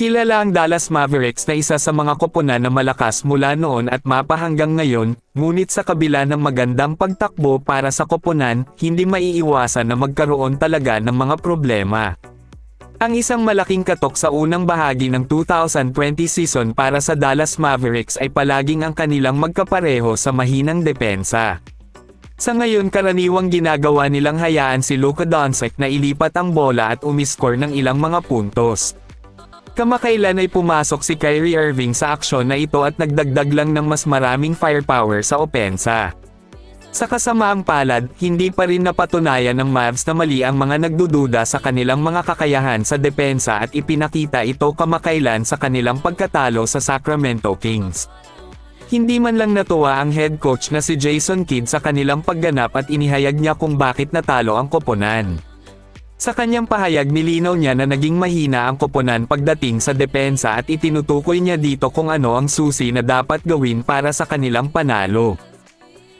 Kilala ang Dallas Mavericks na isa sa mga koponan na malakas mula noon at mapa hanggang ngayon, ngunit sa kabila ng magandang pagtakbo para sa koponan, hindi maiiwasan na magkaroon talaga ng mga problema. Ang isang malaking katok sa unang bahagi ng 2020 season para sa Dallas Mavericks ay palaging ang kanilang magkapareho sa mahinang depensa. Sa ngayon karaniwang ginagawa nilang hayaan si Luka Doncic na ilipat ang bola at umiskor ng ilang mga puntos. Kamakailan ay pumasok si Kyrie Irving sa aksyon na ito at nagdagdag lang ng mas maraming firepower sa opensa. Sa kasamaang palad, hindi pa rin napatunayan ng Mavs na mali ang mga nagdududa sa kanilang mga kakayahan sa depensa at ipinakita ito kamakailan sa kanilang pagkatalo sa Sacramento Kings. Hindi man lang natuwa ang head coach na si Jason Kidd sa kanilang pagganap at inihayag niya kung bakit natalo ang koponan. Sa kanyang pahayag nilinaw niya na naging mahina ang koponan pagdating sa depensa at itinutukoy niya dito kung ano ang susi na dapat gawin para sa kanilang panalo.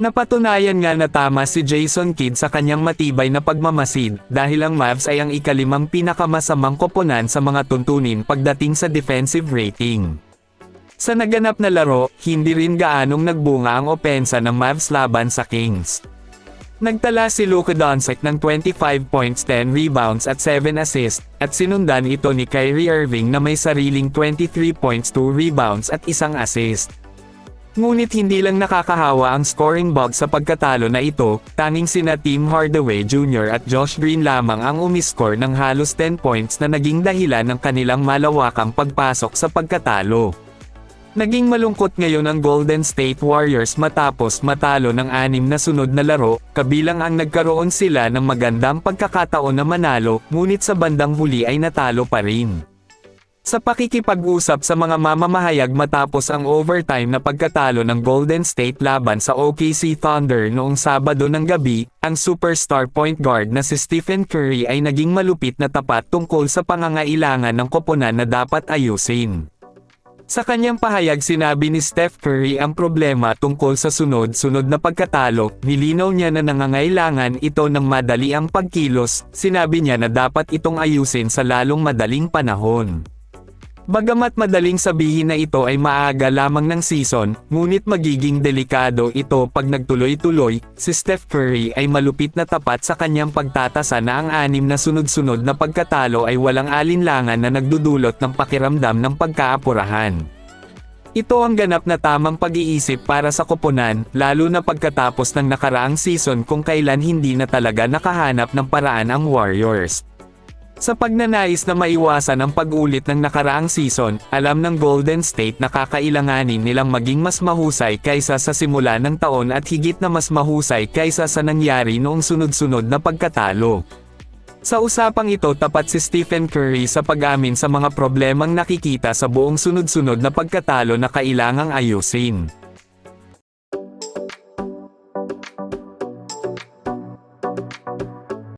Napatunayan nga na tama si Jason Kidd sa kanyang matibay na pagmamasid dahil ang Mavs ay ang ikalimang pinakamasamang koponan sa mga tuntunin pagdating sa defensive rating. Sa naganap na laro, hindi rin gaanong nagbunga ang opensa ng Mavs laban sa Kings. Nagtala si Luka Doncic ng 25 points 10 rebounds at 7 assists, at sinundan ito ni Kyrie Irving na may sariling 23 points 2 rebounds at isang assist. Ngunit hindi lang nakakahawa ang scoring bug sa pagkatalo na ito, tanging sina Tim Hardaway Jr. at Josh Green lamang ang umiscore ng halos 10 points na naging dahilan ng kanilang malawakang pagpasok sa pagkatalo. Naging malungkot ngayon ang Golden State Warriors matapos matalo ng anim na sunod na laro, kabilang ang nagkaroon sila ng magandang pagkakataon na manalo, ngunit sa bandang huli ay natalo pa rin. Sa pakikipag-usap sa mga mamamahayag matapos ang overtime na pagkatalo ng Golden State laban sa OKC Thunder noong Sabado ng gabi, ang superstar point guard na si Stephen Curry ay naging malupit na tapat tungkol sa pangangailangan ng koponan na dapat ayusin. Sa kanyang pahayag sinabi ni Steph Curry ang problema tungkol sa sunod-sunod na pagkatalo, nilinaw niya na nangangailangan ito ng madali ang pagkilos, sinabi niya na dapat itong ayusin sa lalong madaling panahon. Bagamat madaling sabihin na ito ay maaga lamang ng season, ngunit magiging delikado ito pag nagtuloy-tuloy, si Steph Curry ay malupit na tapat sa kanyang pagtatasa na ang anim na sunod-sunod na pagkatalo ay walang alinlangan na nagdudulot ng pakiramdam ng pagkaapurahan. Ito ang ganap na tamang pag-iisip para sa koponan, lalo na pagkatapos ng nakaraang season kung kailan hindi na talaga nakahanap ng paraan ang Warriors. Sa pagnanais na maiwasan ang pag-ulit ng nakaraang season, alam ng Golden State na kakailanganin nilang maging mas mahusay kaysa sa simula ng taon at higit na mas mahusay kaysa sa nangyari noong sunod-sunod na pagkatalo. Sa usapang ito tapat si Stephen Curry sa pag-amin sa mga problemang nakikita sa buong sunod-sunod na pagkatalo na kailangang ayusin.